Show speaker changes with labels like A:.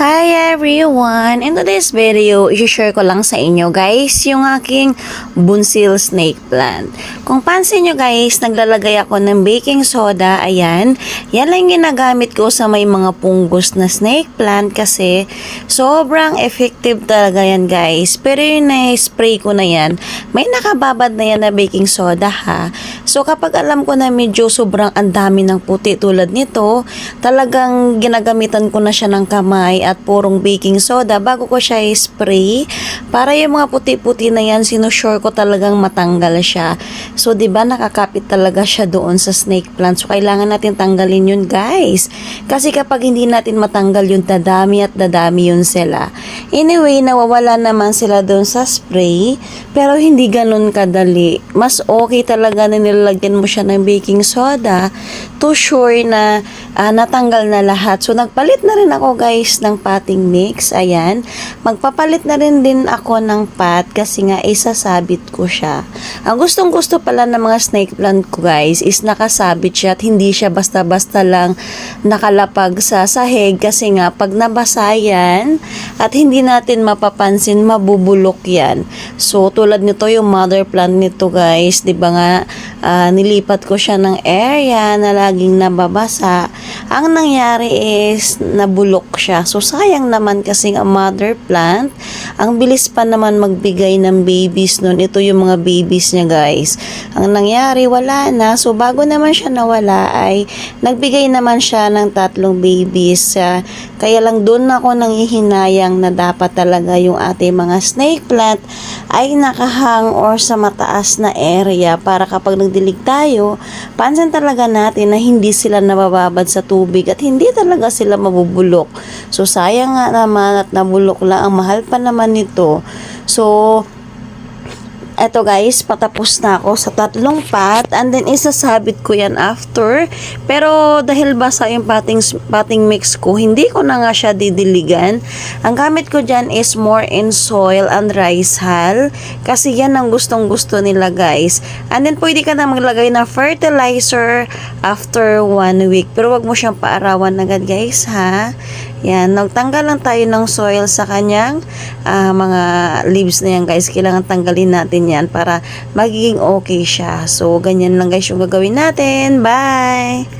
A: Hi everyone! In today's video, i-share ko lang sa inyo guys yung aking bunsil snake plant. Kung pansin nyo guys, naglalagay ako ng baking soda, ayan. Yan lang ginagamit ko sa may mga punggos na snake plant kasi sobrang effective talaga yan guys. Pero yung na-spray ko na yan, may nakababad na yan na baking soda ha. So kapag alam ko na medyo sobrang andami ng puti tulad nito, talagang ginagamitan ko na siya ng kamay at purong baking soda bago ko siya i-spray para yung mga puti-puti na yan sinusure ko talagang matanggal siya. So 'di ba nakakapit talaga siya doon sa snake plant. So kailangan natin tanggalin yun guys. Kasi kapag hindi natin matanggal yun dadami at dadami yun sila. Anyway, nawawala naman sila doon sa spray pero hindi ganun kadali. Mas okay talaga na nilalagyan mo siya ng baking soda to sure na ah, natanggal na lahat. So nagpalit na rin ako guys ng potting mix. Ayan. Magpapalit na rin din ako ng pot kasi nga isasabit ko siya. Ang gustong gusto pala ng mga snake plant ko guys is nakasabit siya at hindi siya basta-basta lang nakalapag sa sahig kasi nga pag nabasa yan at hindi natin mapapansin mabubulok yan. So tulad nito yung mother plant nito guys, 'di ba nga ah, nilipat ko siya ng area na laging nababasa. Ang nangyari is nabulok siya. So sayang naman kasi ang mother plant, ang bilis pa naman magbigay ng babies nun. Ito yung mga babies niya guys. Ang nangyari wala na. So bago naman siya nawala ay nagbigay naman siya ng tatlong babies. Ah, kaya lang doon ako nangihinayang na dapat talaga yung ating mga snake plant ay nakahang or sa mataas na area para kapag nagdilig tayo, pansin talaga natin na hindi sila nabababad sa tubig at hindi talaga sila mabubulok. So sayang nga naman at nabulok lang. Ang mahal pa naman nito. So, eto guys, patapos na ako sa tatlong pot and then isasabit ko yan after. Pero dahil basa yung potting, potting mix ko, hindi ko na nga siya didiligan. Ang gamit ko dyan is more in soil and rice hull kasi yan ang gustong gusto nila guys. And then pwede ka na maglagay ng fertilizer after one week. Pero wag mo siyang paarawan agad guys ha. Yan, nagtanggal lang tayo ng soil sa kanyang ah, mga leaves na yan guys. Kailangan tanggalin natin yan para magiging okay siya. So, ganyan lang guys yung gagawin natin. Bye!